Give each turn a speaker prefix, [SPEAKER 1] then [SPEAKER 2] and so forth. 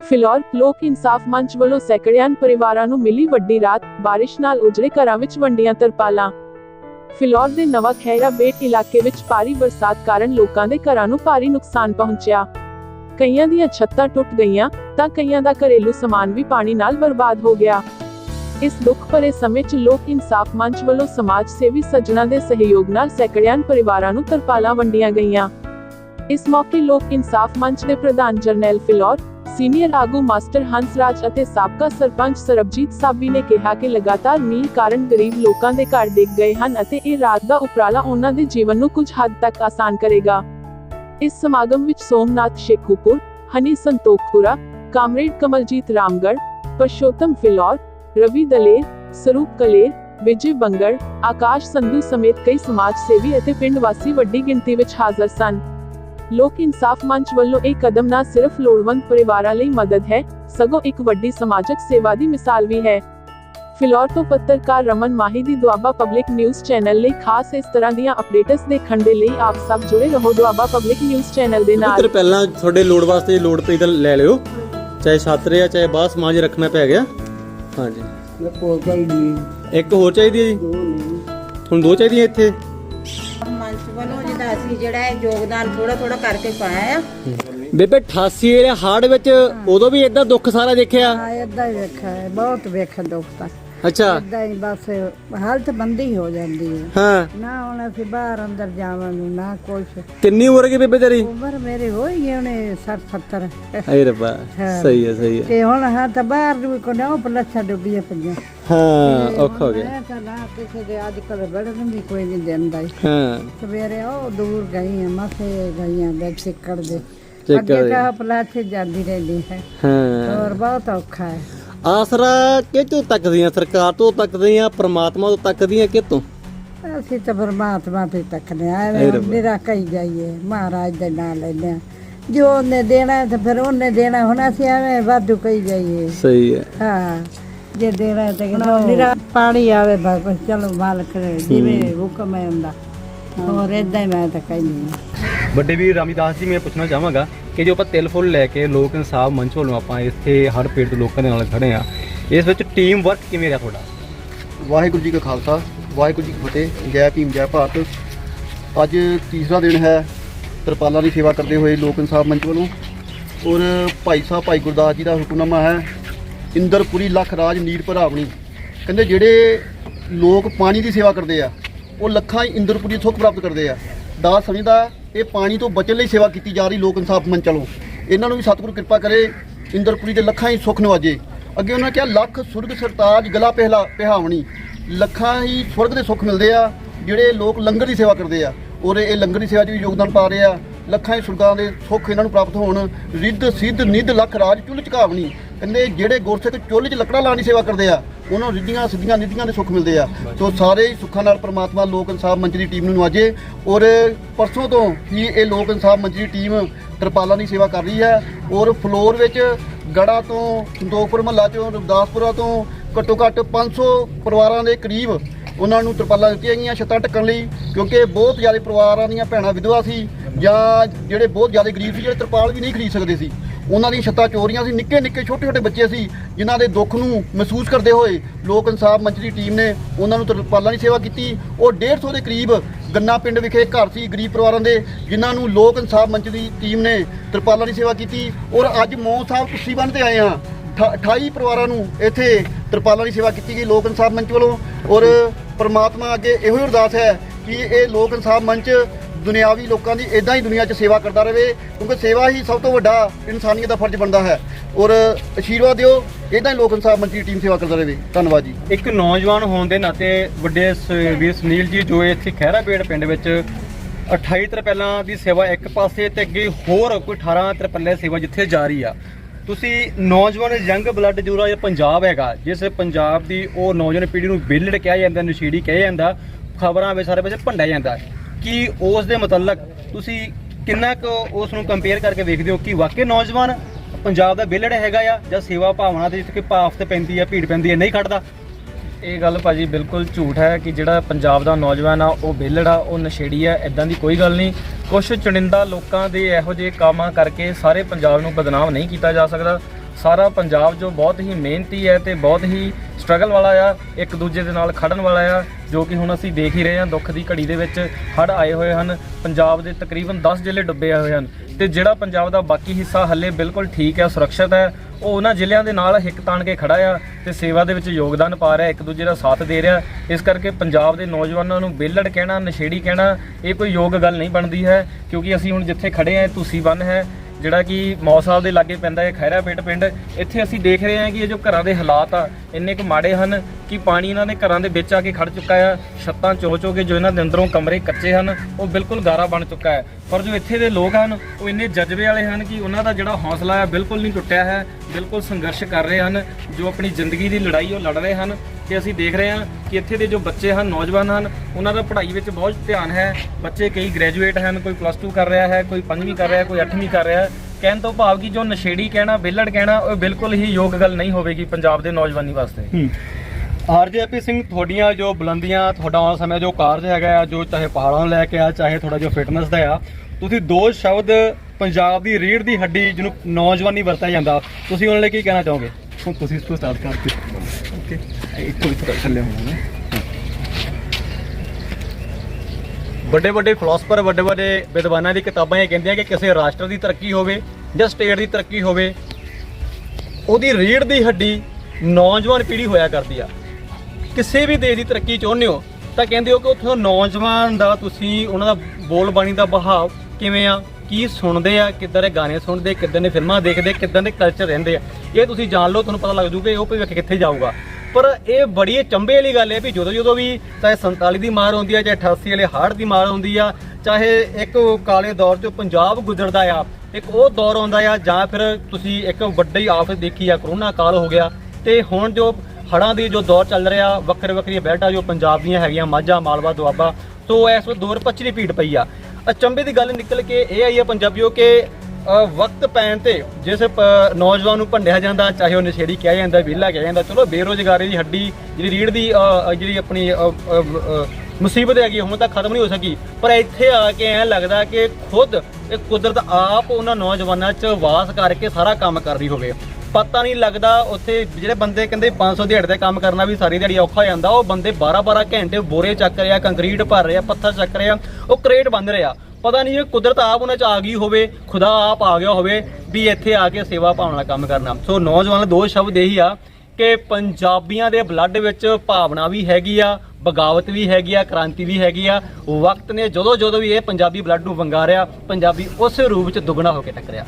[SPEAKER 1] ਫਿਲੌਰ, ਲੋਕ ਇਨਸਾਫ ਮੰਚ ਵੱਲੋਂ ਸੈਕੜਿਆਂ ਪਰਿਵਾਰਾਂ ਨੂੰ ਮਿਲੀ ਵੱਡੀ ਰਾਤ, ਬਾਰਿਸ਼ ਨਾਲ ਉਜੜੇ ਘਰਾਂ ਵਿੱਚ ਵੰਡੀਆਂ ਤਰਪਾਲਾਂ। ਫਿਲੌਰ ਦੇ ਨਵਾਂ ਖੈਰਾ ਬੇਟ ਇਲਾਕੇ ਵਿੱਚ ਭਾਰੀ ਬਰਸਾਤ ਕਾਰਨ ਲੋਕਾਂ ਦੇ ਘਰਾਂ ਨੂੰ ਭਾਰੀ ਨੁਕਸਾਨ ਪਹੁੰਚਿਆ। ਕਈਆਂ ਦੀਆਂ ਛੱਤਾਂ ਟੁੱਟ ਗਈਆਂ, ਤਾਂ ਕਈਆਂ ਦਾ ਘਰੇਲੂ ਸਮਾਨ ਵੀ ਪਾਣੀ ਨਾਲ ਬਰਬਾਦ ਹੋ ਗਿਆ। ਇਸ ਦੁੱਖ ਭਰੇ ਸਮੇਂ 'ਚ ਲੋਕ ਇਨਸਾਫ ਮੰਚ ਵੱਲੋਂ ਸਮਾਜ ਸੇਵੀ ਸੱਜਣਾ ਦੇ ਸਹਿਯੋਗ ਨਾਲ ਸੈਕੜਿਆਂ ਪਰਿਵਾਰਾਂ ਨੂੰ ਤਰਪਾਲਾਂ ਵੰਡੀਆਂ ਗਈਆਂ। ਇਸ ਮੌਕੇ ਲੋਕ ਇਨਸਾਫ ਮੰਚ ਦੇ ਪ੍ਰਧਾਨ ਜਰਨੈਲ ਫਿਲੌਰ ਸੀਨੀਅਰ ਆਗੂ ਮਾਸਟਰ ਹੰਸਰਾਜ ਅਤੇ ਸਾਬਕਾ ਸਰਪੰਚ ਸਰਬਜੀਤ ਸਾਬੀ ਨੇ ਕਿਹਾ ਕਿ ਲਗਾਤਾਰ ਮੀਂਹ ਕਾਰਨ ਗਰੀਬ ਲੋਕਾਂ ਦੇ ਘਰ ਡਿੱਗ ਗਏ ਹਨ ਅਤੇ ਇਹ ਰਾਤ ਦਾ ਉਪਰਾਲਾ ਉਹਨਾਂ ਦੇ ਜੀਵਨ ਨੂੰ ਕੁਝ ਹੱਦ ਤੱਕ ਆਸਾਨ ਕਰੇਗਾ। ਇਸ ਸਮਾਗਮ ਵਿੱਚ ਸੋਮਨਾਥ ਸ਼ੇਖੂਪੁਰ, ਹਨੀ ਸੰਤੋਖਪੁਰਾ, ਕਾਮਰੇਡ ਕਮਲਜੀਤ ਰਾਮਗੜ ਪਰਸ਼ੋਤਮ ਫਿਲੌਰ, ਰਵੀ ਦਲੇਰ, ਸਰੂਪ ਕਲੇਰ, ਵਿਜੇ ਬੰਗੜ, ਆਕਾਸ਼ ਸੰਧੂ ਸਮੇਤ ਕਈ ਸਮਾਜ ਸੇਵੀ ਅਤੇ ਪਿੰਡ ਵਾਸੀ ਵੱਡੀ ਗਿਣਤੀ ਵਿੱਚ ਹਾਜ਼ਰ ਸਨ। ਲੋਕ ਇਨਸਾਫ ਮੰਚ ਵੱਲੋਂ ਇਹ ਕਦਮ ਨਾ ਸਿਰਫ ਲੋੜਵੰਦ ਪਰਿਵਾਰਾਂ ਲਈ ਮਦਦ ਹੈ ਸਗੋਂ ਇੱਕ ਵੱਡੀ ਸਮਾਜਿਕ ਸੇਵਾ ਦੀ ਮਿਸਾਲ ਵੀ ਹੈ। ਫਿਲੌਰ ਤੋਂ ਪੱਤਰਕਾਰ ਰਮਨ ਮਾਹੀ ਦੀ ਦੁਆਬਾ ਪਬਲਿਕ ਨਿਊਜ਼ ਚੈਨਲ ਲਈ ਖਾਸ ਇਸ ਤਰ੍ਹਾਂ ਦੀਆਂ ਅਪਡੇਟਸ ਦੇਖਣ ਦੇ ਲਈ ਆਪ ਸਭ ਜੁੜੇ ਰਹੋ ਦੁਆਬਾ ਪਬਲਿਕ ਨਿਊਜ਼ ਚੈਨਲ ਦੇ ਨਾਲ।
[SPEAKER 2] ਪਹਿਲਾਂ ਤੁਹਾਡੇ ਲੋੜ ਵਾਸਤੇ ਲੋੜ ਪਈ ਤਾਂ ਲੈ ਲਿਓ। ਚਾਹੇ ਛਾਤਰ ਆ ਚਾਹੇ ਬਾਹਰ ਸਮਾਜ ਰੱਖਣਾ ਪੈ ਗਿਆ। ਹਾਂਜੀ। ਇੱਕ ਹੋਰ ਚਾਹੀਦੀ ਹੈ ਜੀ? ਹੁਣ ਦੋ ਚਾਹੀਦੀਆਂ ਇੱਥੇ?
[SPEAKER 3] ਮੰਚ ਵੱਲੋਂ ਅਸੀਂ ਜਿਹੜਾ ਹੈ ਯੋਗਦਾਨ ਥੋੜਾ ਥੋੜਾ ਕਰਕੇ ਪਾਇਆ ਆ।
[SPEAKER 2] ਬੇਬੇ 88 ਵਾਲੇ ਹਾੜ ਵਿੱਚ ਉਦੋਂ ਵੀ ਇਦਾਂ ਦੁੱਖ ਸਾਰਾ ਦੇਖਿਆ?
[SPEAKER 4] ਹਾਂ ਏਦਾਂ ਹੀ ਵੇਖਿਆ ਹੈ, ਬਹੁਤ ਵੇਖਿਆ ਦੁੱਖ ਤਾਂ।
[SPEAKER 2] ਅੱਛਾ।
[SPEAKER 4] ਏਦਾਂ ਹੀ ਬਸ ਹਾਲਤ ਬੰਦੀ ਹੋ ਜਾਂਦੀ ਹੈ।
[SPEAKER 2] ਹਾਂ।
[SPEAKER 4] ਨਾ ਹੁਣ ਅਸੀਂ ਬਾਹਰ ਅੰਦਰ ਜਾਵਾਂ ਨੂੰ ਨਾ ਕੁਛ।
[SPEAKER 2] ਕਿੰਨੀ ਉਮਰ ਗਈ ਬੇਬੇ ਤੇਰੀ?
[SPEAKER 4] ਉਮਰ ਮੇਰੀ ਹੋਈ ਗਈ ਉਹਨੇ 60 70
[SPEAKER 2] ਹਾਏ ਰੱਬਾ
[SPEAKER 4] ਹਾਂ।
[SPEAKER 2] ਸਹੀ ਹੈ ਸਹੀ ਹੈ।
[SPEAKER 4] ਤੇ ਹੁਣ ਹਾਂ ਤਾਂ ਬਾਹਰ ਨੂੰ ਕੋ ਨਾ ਪਲੱਛਾ ਡੁੱਬੀਆਂ ਪਈਆਂ।
[SPEAKER 2] ਹਾਂ ਔਖਾ ਹੋ ਗਿਆ।
[SPEAKER 4] ਮੈਂ ਤਾਂ ਨਾ ਕਿਸੇ ਦੇ ਅੱਜ ਕੱਲ ਬੜਨ ਵੀ ਕੋਈ ਨਹੀਂ ਦਿੰਦਾ ਈ।
[SPEAKER 2] ਹਾਂ।
[SPEAKER 4] ਸਵੇਰੇ ਉਹ ਦੂਰ ਗਈ ਆ ਮਾਥੇ ਗਈ ਆ ਬੈਠ ਸਿੱਕੜ ਦੇ। ਅੱਗੇ। ਕਾ ਪਲਾਥੇ ਜਾਂਦੀ ਰਹਿੰਦੀ ਹੈ।
[SPEAKER 2] ਹਾਂ।
[SPEAKER 4] ਹੋਰ ਬਹੁਤ ਔਖਾ ਹੈ।
[SPEAKER 2] ਆਸਰਾ ਕਿਤੋਂ ਤੱਕਦੀਆਂ ਸਰਕਾਰ ਤੋਂ ਤੱਕਦੀਆਂ ਪ੍ਰਮਾਤਮਾ ਤੋਂ ਤੱਕਦੀਆਂ ਕਿਤੋਂ
[SPEAKER 4] ਅਸੀਂ ਤਾਂ ਪਰਮਾਤਮਾ ਤੇ ਤੱਕਦੇ ਆ ਐਵੇਂ। ਨਿਰਾ ਕਹੀ ਜਾਈਏ ਮਹਾਰਾਜ ਦੇ ਨਾਂ ਲੈਂਦੇ ਆ ਜੋ ਉਹਨੇ ਦੇਣਾ ਤੇ ਫਿਰ ਉਹਨੇ ਦੇਣਾ ਹੁਣ ਅਸੀਂ ਐਵੇਂ ਵਾਧੂ ਕਹੀ ਜਾਈਏ।
[SPEAKER 2] ਸਹੀ ਹੈ।
[SPEAKER 4] ਹਾਂ ਜੇ ਦੇਣਾ ਤੇ ਨਿਰਾ ਪਾਣੀ ਆਵੇ ਬਸ ਚਲੋ ਮਾਲਕ ਦੇ ਜਿਵੇਂ ਹੁਕਮ ਹੈ ਹੁੰਦਾ। ਹੋਰ ਏਦਾਂ ਹੀ ਮੈਂ ਤਾਂ ਕਹਿੰਦੀ ਹਾਂ।
[SPEAKER 2] ਵੱਡੇ ਵੀਰ ਰਾਮੀਦਾਸ ਜੀ ਮੈਂ ਪੁੱਛਣਾ ਚਾਹਾਂਗਾ ਕਿ ਜੋ ਆਪਾਂ ਤਿਲ ਫੁੱਲ ਲੈ ਕੇ ਲੋਕ ਇਨਸਾਫ ਮੰਚ ਵੱਲੋਂ ਆਪਾਂ ਇੱਥੇ ਹਰ ਪੀੜਤ ਲੋਕਾਂ ਦੇ ਨਾਲ ਖੜੇ ਆ ਇਸ ਵਿੱਚ ਟੀਮ ਵਰਕ ਕਿਵੇਂ ਰਿਹਾ ਤੁਹਾਡਾ?
[SPEAKER 5] ਵਾਹਿਗੁਰੂ ਜੀ ਕਾ ਖਾਲਸਾ, ਵਾਹਿਗੁਰੂ ਜੀ ਕੀ ਫਤਿਹ, ਜੈ ਭੀਮ, ਜੈ ਭਾਰਤ। ਅੱਜ ਤੀਸਰਾ ਦਿਨ ਹੈ ਤਰਪਾਲਾਂ ਦੀ ਸੇਵਾ ਕਰਦੇ ਹੋਏ ਲੋਕ ਇਨਸਾਫ ਮੰਚ ਵੱਲੋਂ। ਔਰ ਭਾਈ ਸਾਹਿਬ, ਭਾਈ ਗੁਰਦਾਸ ਜੀ ਦਾ ਹੁਕਮਨਾਮਾ ਹੈ, ਇੰਦਰਪੁਰੀ ਲੱਖ ਰਾਜ ਨੀਰ ਭਰਾਵਣੀ। ਕਹਿੰਦੇ ਜਿਹੜੇ ਲੋਕ ਪਾਣੀ ਦੀ ਸੇਵਾ ਕਰਦੇ ਆ, ਉਹ ਲੱਖਾਂ ਹੀ ਇੰਦਰਪੁਰੀ ਸੁੱਖ ਪ੍ਰਾਪਤ ਕਰਦੇ ਆ। ਦਾਸ ਸਮਝਦਾ ਇਹ ਪਾਣੀ ਤੋਂ ਬਚਣ ਲਈ ਸੇਵਾ ਕੀਤੀ ਜਾ ਰਹੀ, ਲੋਕ ਇਨਸਾਫ ਮੰਚ ਵੱਲੋਂ ਇਹਨਾਂ ਨੂੰ ਵੀ ਸਤਿਗੁਰੂ ਕਿਰਪਾ ਕਰੇ, ਇੰਦਰਪੁਰੀ ਦੇ ਲੱਖਾਂ ਹੀ ਸੁੱਖ ਨਵਾਜੇ। ਅੱਗੇ ਉਹਨਾਂ ਕਿਹਾ, ਲੱਖ ਸੁਰਗ ਸਰਤਾਜ ਗਲਾ ਪਹਿਲਾ, ਪਿਹਾਵਣੀ। ਲੱਖਾਂ ਹੀ ਸੁਰਗ ਦੇ ਸੁੱਖ ਮਿਲਦੇ ਆ, ਜਿਹੜੇ ਲੋਕ ਲੰਗਰ ਦੀ ਸੇਵਾ ਕਰਦੇ ਆ। ਔਰ ਇਹ ਲੰਗਰ ਦੀ ਸੇਵਾ 'ਚ ਵੀ ਯੋਗਦਾਨ ਪਾ ਰਹੇ ਆ। ਲੱਖਾਂ ਹੀ ਸੁਰਗਾਂ ਦੇ ਸੁੱਖ ਇਹਨਾਂ ਨੂੰ ਪ੍ਰਾਪਤ ਹੋਣ। ਰਿੱਧ, ਸਿੱਧ, ਨਿੱਧ, ਲੱਖ, ਰਾਜ, ਚੁੱਲ੍ਹ ਚਕਾਵਣੀ ਕਹਿੰਦੇ, ਜਿਹੜੇ ਗੁਰਸਿੱਖ ਚੁੱਲ੍ਹ 'ਚ ਲੱਕੜਾਂ ਲਾਉਣ ਦੀ ਸੇਵਾ ਕਰਦੇ ਆ ਉਹਨਾਂ ਨੂੰ ਰਿੱਧੀਆਂ ਸਿੱਧੀਆਂ ਨਿੱਧੀਆਂ ਦੇ ਸੁੱਖ ਮਿਲਦੇ ਆ। ਤੋਂ ਸਾਰੇ ਹੀ ਸੁੱਖਾਂ ਨਾਲ ਪ੍ਰਮਾਤਮਾ, ਲੋਕ ਇਨਸਾਫ ਮੰਚ ਦੀ ਟੀਮ ਨੂੰ ਨਵਾਜੇ ਔਰ ਪਰਸੋਂ ਤੋਂ ਹੀ ਇਹ ਲੋਕ ਇਨਸਾਫ ਮੰਚ ਦੀ ਟੀਮ ਤਰਪਾਲਾਂ ਦੀ ਸੇਵਾ ਕਰ ਰਹੀ ਹੈ ਔਰ ਫਲੋਰ ਵਿੱਚ ਗੜਾ ਤੋਂ, ਸੰਤੋਖਪੁਰ ਮਹੱਲਾ ਚੋਂ, ਰਵਿਦਾਸਪੁਰਾ ਤੋਂ ਘੱਟੋ ਘੱਟ 500 ਪਰਿਵਾਰਾਂ ਦੇ ਕਰੀਬ ਉਹਨਾਂ ਨੂੰ ਤਰਪਾਲਾਂ ਦਿੱਤੀਆਂ ਗਈਆਂ ਛੱਤਾਂ ਢੱਕਣ ਲਈ ਕਿਉਂਕਿ ਬਹੁਤ ਜ਼ਿਆਦਾ ਪਰਿਵਾਰਾਂ ਦੀਆਂ ਭੈਣਾਂ ਵਿਧਵਾ ਸੀ ਜਾਂ ਜਿਹੜੇ ਬਹੁਤ ਜ਼ਿਆਦਾ ਗਰੀਬ ਸੀ, ਜਿਹੜੇ ਤਰਪਾਲ ਵੀ ਨਹੀਂ ਖਰੀਦ ਸਕਦੇ ਸੀ। ਉਹਨਾਂ ਦੀਆਂ ਛੱਤਾਂ ਚੋਰੀਆਂ ਸੀ। ਨਿੱਕੇ ਨਿੱਕੇ ਛੋਟੇ ਛੋਟੇ ਬੱਚੇ ਸੀ, ਜਿਨ੍ਹਾਂ ਦੇ ਦੁੱਖ ਨੂੰ ਮਹਿਸੂਸ ਕਰਦੇ ਹੋਏ ਲੋਕ ਇਨਸਾਫ ਮੰਚ ਦੀ ਟੀਮ ਨੇ ਉਹਨਾਂ ਨੂੰ ਤਰਪਾਲਾਂ ਦੀ ਸੇਵਾ ਕੀਤੀ। ਉਹ 150 ਦੇ ਕਰੀਬ ਗੰਨਾ ਪਿੰਡ ਵਿਖੇ ਘਰ ਸੀ ਗਰੀਬ ਪਰਿਵਾਰਾਂ ਦੇ, ਜਿਨ੍ਹਾਂ ਨੂੰ ਲੋਕ ਇਨਸਾਫ ਮੰਚ ਦੀ ਟੀਮ ਨੇ ਤਰਪਾਲਾਂ ਦੀ ਸੇਵਾ ਕੀਤੀ। ਔਰ ਅੱਜ ਮੋਹ ਸਾਹਿਬ ਤੁਸੀਂ ਬੰਨ ਤੇ ਆਏ ਆ 28 ਪਰਿਵਾਰਾਂ ਨੂੰ ਇੱਥੇ ਤਰਪਾਲਾਂ ਦੀ ਸੇਵਾ ਕੀਤੀ ਗਈ ਲੋਕ ਇਨਸਾਫ ਮੰਚ ਵੱਲੋਂ। ਔਰ ਪਰਮਾਤਮਾ ਅੱਗੇ ਇਹੋ ਹੀ ਅਰਦਾਸ ਹੈ ਕਿ ਇਹ ਲੋਕ ਇਨਸਾਫ ਮੰਚ ਦੁਨਿਆਵੀ ਲੋਕਾਂ ਦੀ ਇਦਾਂ ਹੀ ਦੁਨੀਆ 'ਚ ਸੇਵਾ ਕਰਦਾ ਰਹੇ, ਕਿਉਂਕਿ ਸੇਵਾ ਹੀ ਸਭ ਤੋਂ ਵੱਡਾ ਇਨਸਾਨੀਅਤ ਦਾ ਫਰਜ਼ ਬਣਦਾ ਹੈ। ਔਰ ਅਸ਼ੀਰਵਾਦ ਦਿਓ ਇਦਾਂ ਹੀ ਲੋਕ ਇਨਸਾਫ ਮੰਚ ਟੀਮ ਸੇਵਾ ਕਰਦਾ ਰਹੇ। ਧੰਨਵਾਦ ਜੀ।
[SPEAKER 2] ਇੱਕ ਨੌਜਵਾਨ ਹੋਣ ਦੇ ਨਾਤੇ ਵੱਡੇ ਸ- ਵੀਰ ਸੁਨੀਲ ਜੀ, ਜੋ ਇੱਥੇ ਖਹਿਰਾ ਬੇੜ ਪਿੰਡ ਵਿੱਚ 28 ਤਰਪੈਲਾਂ ਦੀ ਸੇਵਾ ਇੱਕ ਪਾਸੇ ਤੇ ਅੱਗੇ ਹੋਰ ਕੋਈ 18 ਤਰਪਾਲੇ ਸੇਵਾ ਜਿੱਥੇ ਜਾਰੀ ਆ। ਤੁਸੀਂ ਨੌਜਵਾਨ ਯੰਗ ਬਲੱਡ ਜੂਰਾ ਇਹ ਪੰਜਾਬ ਹੈਗਾ, ਜਿਸ ਪੰਜਾਬ ਦੀ ਉਹ ਨੌਜਵਾਨ ਪੀੜ੍ਹੀ ਨੂੰ ਬਿਲਡ ਕਿਹਾ ਜਾਂਦਾ, ਨਸ਼ੀੜੀ ਕਿਹਾ ਜਾਂਦਾ, ਖਬਰਾਂ ਵਿੱਚ ਸਾਰੇ ਪਾਸੇ ਭੰਡਿਆ ਜਾਂਦਾ। ਕਿ ਉਸ ਦੇ ਮੁਤਲਕ ਤੁਸੀਂ ਕਿੰਨਾ ਕੁ ਉਸ ਨੂੰ ਕੰਪੇਅਰ ਕਰਕੇ ਵੇਖਦੇ ਹੋ? ਕਿ ਵਾਕਈ ਨੌਜਵਾਨ ਪੰਜਾਬ ਦਾ ਬਿਲਡ ਹੈਗਾ ਆ ਜਾਂ ਸੇਵਾ ਭਾਵਨਾ ਦੇ ਜਿੱਥੇ ਕਿ ਭਾਫ ਤੇ ਪੈਂਦੀ ਆ, ਭੀੜ ਪੈਂਦੀ ਆ, ਨਹੀਂ ਖੜਦਾ?
[SPEAKER 6] ਇਹ ਗੱਲ ਭਾਜੀ ਬਿਲਕੁਲ ਝੂਠ ਹੈ ਕਿ ਜਿਹੜਾ ਪੰਜਾਬ ਦਾ ਨੌਜਵਾਨ ਆ, ਉਹ ਵਿਹਲੜ ਆ, ਉਹ ਨਸ਼ੇੜੀ ਆ ਇਦਾਂ ਦੀ ਕੋਈ ਗੱਲ ਨਹੀਂ। ਕੁਝ ਚੁਣਿੰਦਾ ਲੋਕਾਂ ਦੇ ਇਹੋ ਜਿਹੇ ਕੰਮਾਂ ਕਰਕੇ ਸਾਰੇ ਪੰਜਾਬ ਨੂੰ ਬਦਨਾਮ ਨਹੀਂ ਕੀਤਾ ਜਾ ਸਕਦਾ। ਸਾਰਾ ਪੰਜਾਬ ਜੋ ਬਹੁਤ ਹੀ ਮਿਹਨਤੀ ਹੈ ਤੇ ਬਹੁਤ ਹੀ ਸਟਰਗਲ ਵਾਲਾ ਆ, ਇੱਕ ਦੂਜੇ ਦੇ ਨਾਲ ਖੜਨ ਵਾਲਾ ਆ, ਜੋ ਕਿ ਹੁਣ ਅਸੀਂ ਦੇਖ ਹੀ ਰਹੇ ਹਾਂ ਦੁੱਖ ਦੀ ਘੜੀ ਦੇ ਵਿੱਚ ਹੜ੍ਹ ਆਏ ਹੋਏ ਹਨ। ਪੰਜਾਬ ਦੇ ਤਕਰੀਬਨ 10 ਜ਼ਿਲ੍ਹੇ ਡੁੱਬੇ ਹੋਏ ਹਨ ਤੇ ਜਿਹੜਾ ਪੰਜਾਬ ਦਾ ਬਾਕੀ ਹਿੱਸਾ ਹੱਲੇ ਬਿਲਕੁਲ ਠੀਕ ਹੈ, ਸੁਰੱਖਿਅਤ ਹੈ, ਉਹ ਉਹਨਾਂ ਜ਼ਿਲ੍ਹਿਆਂ ਦੇ ਨਾਲ ਹਿੱਕ ਤਾਣ ਕੇ ਖੜਾ ਆ ਤੇ ਸੇਵਾ ਦੇ ਵਿੱਚ ਯੋਗਦਾਨ ਪਾ ਰਿਹਾ, ਇੱਕ ਦੂਜੇ ਦਾ ਸਾਥ ਦੇ ਰਿਹਾ। ਇਸ ਕਰਕੇ ਪੰਜਾਬ ਦੇ ਨੌਜਵਾਨਾਂ ਨੂੰ ਬੇਲੜ ਕਹਿਣਾ, ਨਸ਼ੇੜੀ ਕਹਿਣਾ, ਇਹ ਕੋਈ ਯੋਗ ਗੱਲ ਨਹੀਂ ਬਣਦੀ ਹੈ, ਕਿਉਂਕਿ ਅਸੀਂ ਹੁਣ ਜਿੱਥੇ ਖੜੇ ਆ ਤੁਸੀਂ ਬੰਨ ਹੈ। ਜਿਹੜਾ ਕਿ ਮੌਸਾਲ ਦੇ ਲਾਗੇ ਪੈਂਦਾ ਹੈ ਖੈਰਾਪੇਟ ਪਿੰਡ, ਇੱਥੇ ਅਸੀਂ ਦੇਖ ਰਹੇ ਹਾਂ ਕਿ ਇਹ ਜੋ ਘਰਾਂ ਦੇ ਹਾਲਾਤ ਆ, ਇੰਨੇ ਕੁ ਮਾੜੇ ਹਨ ਕਿ ਪਾਣੀ ਇਹਨਾਂ ਦੇ ਘਰਾਂ ਦੇ ਵਿੱਚ ਆ ਕੇ ਖੜ ਚੁੱਕਾ ਆ, ਛੱਤਾਂ ਚੋ ਚੋ ਕੇ ਜੋ ਇਹਨਾਂ ਦੇ ਅੰਦਰੋਂ ਕਮਰੇ ਕੱਚੇ ਹਨ, ਉਹ ਬਿਲਕੁਲ ਗਾਰਾ ਬਣ ਚੁੱਕਾ ਹੈ। ਪਰ ਜੋ ਇੱਥੇ ਦੇ ਲੋਕ ਹਨ, ਉਹ ਇੰਨੇ ਜਜ਼ਬੇ ਵਾਲੇ ਹਨ ਕਿ ਉਹਨਾਂ ਦਾ ਜਿਹੜਾ ਹੌਸਲਾ ਹੈ ਬਿਲਕੁਲ ਨਹੀਂ ਟੁੱਟਿਆ ਹੈ, ਬਿਲਕੁਲ ਸੰਘਰਸ਼ ਕਰ ਰਹੇ ਹਨ, ਜੋ ਆਪਣੀ ਜ਼ਿੰਦਗੀ ਦੀ ਲੜਾਈ ਉਹ ਲੜ ਰਹੇ ਹਨ। ਤੇ ਅਸੀਂ ਦੇਖ ਰਹੇ ਹਾਂ ਕਿ ਇੱਥੇ ਦੇ ਜੋ ਬੱਚੇ ਹਨ, ਨੌਜਵਾਨ ਹਨ, ਉਹਨਾਂ ਦਾ ਪੜ੍ਹਾਈ ਵਿੱਚ ਬਹੁਤ ਧਿਆਨ ਹੈ। ਬੱਚੇ ਕਈ ਗ੍ਰੈਜੂਏਟ ਹਨ, ਕੋਈ ਪਲੱਸ 2 ਕਰ ਰਿਹਾ ਹੈ, ਕੋਈ 5ਵੀਂ ਕਰ ਰਿਹਾ, ਕੋਈ 8ਵੀਂ ਕਰ ਰਿਹਾ ਕਹਿਣ ਤੋਂ ਭਾਵ ਕਿ ਜੋ ਨਸ਼ੇੜੀ ਕਹਿਣਾ ਬੇਲੜ ਕਹਿਣਾ, ਉਹ ਬਿਲਕੁਲ ਹੀ ਯੋਗ ਗੱਲ ਨਹੀਂ ਹੋਵੇਗੀ ਪੰਜਾਬ ਦੇ ਨੌਜਵਾਨੀ ਵਾਸਤੇ।
[SPEAKER 2] ਆਰਜੇਪੀ ਸਿੰਘ, ਤੁਹਾਡੀਆਂ ਜੋ ਬੁਲੰਦੀਆਂ, ਤੁਹਾਡਾ ਆਉਣ ਸਮੇਂ ਜੋ ਕਾਰਜ ਹੈਗਾ ਆ, ਜੋ ਚਾਹੇ ਪਹਾੜਾਂ ਨੂੰ ਲੈ ਕੇ ਆ, ਚਾਹੇ ਤੁਹਾਡਾ ਜੋ ਫਿਟਨੈਸ ਦਾ ਆ, ਤੁਸੀਂ ਦੋ ਸ਼ਬਦ ਪੰਜਾਬ ਦੀ ਰੀੜ ਦੀ ਹੱਡੀ ਜਿਹਨੂੰ ਨੌਜਵਾਨੀ ਵਰਤਿਆ ਜਾਂਦਾ, ਤੁਸੀਂ ਉਹਨਾਂ ਲਈ ਕੀ ਕਹਿਣਾ ਚਾਹੋਗੇ? ਹੁਣ ਤੁਸੀਂ ਇਸ ਤੋਂ ਸਟਾਰਟ ਕਰਦੇ ਓਕੇ ਇੱਕ ਤੋਂ ਇੱਕ ਥੱਲੇ ਹੋਣਾ ਵੱਡੇ ਵੱਡੇ ਫਿਲਾਸਫਰ ਵੱਡੇ ਵੱਡੇ ਵਿਦਵਾਨਾਂ ਦੀ ਕਿਤਾਬਾਂ ਇਹ ਕਹਿੰਦੀਆਂ ਕਿ ਕਿਸੇ ਰਾਸ਼ਟਰ ਦੀ ਤਰੱਕੀ ਹੋਵੇ ਜਾਂ ਸਟੇਟ ਦੀ ਤਰੱਕੀ ਹੋਵੇ, ਉਹਦੀ ਰੀੜ ਦੀ ਹੱਡੀ ਨੌਜਵਾਨ ਪੀੜ੍ਹੀ ਹੋਇਆ ਕਰਦੀ ਆ। ਕਿਸੇ ਵੀ ਦੇਸ਼ ਦੀ ਤਰੱਕੀ ਚਾਹੁੰਦੇ ਹੋ, ਤਾਂ ਕਹਿੰਦੇ ਹੋ ਕਿ ਉੱਥੋਂ ਨੌਜਵਾਨ ਦਾ ਤੁਸੀਂ, ਉਹਨਾਂ ਦਾ ਬੋਲ ਬਾਣੀ ਦਾ ਬਹਾਵ ਕਿਵੇਂ ਆ? ਕੀ ਸੁਣਦੇ ਆ? ਕਿੱਦਾਂ ਦੇ ਗਾਣੇ ਸੁਣਦੇ? ਕਿੱਦਾਂ ਦੇ ਫਿਲਮਾਂ ਦੇਖਦੇ? ਕਿੱਦਾਂ ਦੇ ਕਲਚਰ ਰਹਿੰਦੇ ਆ? ਇਹ ਤੁਸੀਂ ਜਾਣ ਲਓ, ਤੁਹਾਨੂੰ ਪਤਾ ਲੱਗ ਜੂਗਾ ਕਿ ਉਹ ਭਵਿੱਖ ਕਿੱਥੇ ਜਾਊਗਾ। ਪਰ ਇਹ ਬੜੀ ਚੰਬੇ ਵਾਲੀ ਗੱਲ ਹੈ ਵੀ ਜਦੋਂ ਜਦੋਂ ਵੀ ਚਾਹੇ 47 ਦੀ ਮਾਰ ਹੁੰਦੀ ਆ, ਚਾਹੇ 88 ਵਾਲੇ ਹੜ੍ਹ ਦੀ ਮਾਰ ਹੁੰਦੀ ਆ, ਚਾਹੇ ਇੱਕ ਕਾਲੇ ਦੌਰ 'ਚੋਂ ਪੰਜਾਬ ਗੁਜ਼ਰਦਾ ਆ, ਇੱਕ ਉਹ ਦੌਰ ਆਉਂਦਾ ਆ, ਜਾਂ ਫਿਰ ਤੁਸੀਂ ਇੱਕ ਵੱਡੀ ਆਫਤ ਦੇਖੀ ਆ, ਕਰੋਨਾ ਕਾਲ ਹੋ ਗਿਆ, ਤੇ ਹੁਣ ਜੋ ਹੜਾਂ ਦੀ ਜੋ ਦੌਰ ਚੱਲ ਰਿਹਾ, ਵੱਖਰੇ ਵੱਖਰੀਆਂ ਬੈਲਟਾਂ ਜੋ ਪੰਜਾਬ ਦੀਆਂ ਹੈਗੀਆਂ, ਮਾਝਾ, ਮਾਲਵਾ, ਦੁਆਬਾ, ਸੋ ਇਸ ਵੇਲੇ 2025 ਦੀ ਭੀੜ ਪਈ ਆ। ਅਚੰਬੇ ਦੀ ਗੱਲ ਨਿਕਲ ਕੇ ਇਹ ਆਈ ਆ ਪੰਜਾਬੀਓ ਕਿ ਵਕਤ ਪੈਣ ਤੇ ਜਿਸ ਪ- ਨੌਜਵਾਨ ਨੂੰ ਭੰਡਿਆ ਜਾਂਦਾ, ਚਾਹੇ ਉਹ ਨਸ਼ੇੜੀ ਕਿਹਾ ਜਾਂਦਾ, ਵਿਹਲਾ ਕਿਹਾ ਜਾਂਦਾ, ਚਲੋ ਬੇਰੋਜ਼ਗਾਰੀ ਦੀ ਹੱਡੀ, ਜਿਹੜੀ ਰੀੜ ਦੀ ਜਿਹੜੀ ਆਪਣੀ ਮੁਸੀਬਤ ਹੈਗੀ ਹੁਣ ਤੱਕ ਖਤਮ ਨਹੀਂ ਹੋ ਸਕੀ। ਪਰ ਇੱਥੇ ਆ ਕੇ ਐ ਲੱਗਦਾ ਕਿ ਖੁਦ ਇਹ ਕੁਦਰਤ ਆਪ ਉਹਨਾਂ ਨੌਜਵਾਨਾਂ 'ਚ ਵਾਸ ਕਰਕੇ ਸਾਰਾ ਕੰਮ ਕਰ ਰਹੀ ਹੋਵੇ। ਪਤਾ ਨਹੀਂ ਲੱਗਦਾ ਉੱਥੇ ਜਿਹੜੇ ਬੰਦੇ ਕਹਿੰਦੇ 500 ਦਿਹਾੜੇ ਦਾ ਕੰਮ ਕਰਨਾ ਵੀ ਸਾਰੀ ਦਿਹਾੜੀ ਔਖਾ ਹੋ ਜਾਂਦਾ, ਉਹ ਬੰਦੇ 12-12 ਘੰਟੇ ਬੋਰੇ ਚੱਕ ਰਿਹਾ, ਕੰਕਰੀਟ ਭਰ ਰਿਹਾ, ਪੱਥਰ ਚੱਕ ਰਿਹਾ, ਉਹ ਕਰੇਟ ਬੰਨ ਰਿਹਾ। ਪਤਾ ਨਹੀਂ ਇਹ ਕੁਦਰਤ ਆਪ ਉਹਨਾਂ 'ਚ ਆ ਗਈ ਹੋਵੇ, ਖੁਦਾ ਆਪ ਆ ਗਿਆ ਹੋਵੇ ਵੀ ਇੱਥੇ ਆ ਕੇ ਸੇਵਾ ਭਾਵਨਾ ਕੰਮ ਕਰਨਾ। ਸੋ ਨੌਜਵਾਨ ਦੋ ਸ਼ਬਦ ਇਹੀ ਆ ਕਿ ਪੰਜਾਬੀਆਂ ਦੇ ਬਲੱਡ ਵਿੱਚ ਭਾਵਨਾ ਵੀ ਹੈਗੀ ਆ, ਬਗਾਵਤ ਵੀ ਹੈਗੀ ਆ, ਕ੍ਰਾਂਤੀ ਵੀ ਹੈਗੀ ਆ। ਵਕਤ ਨੇ ਜਦੋਂ ਜਦੋਂ ਵੀ ਇਹ ਪੰਜਾਬੀ ਬਲੱਡ ਨੂੰ ਵੰਗਾਰਿਆ, ਪੰਜਾਬੀ ਉਸ ਰੂਪ ਵਿੱਚ ਦੁੱਗਣਾ ਹੋ ਕੇ ਟੱਕਰਿਆ।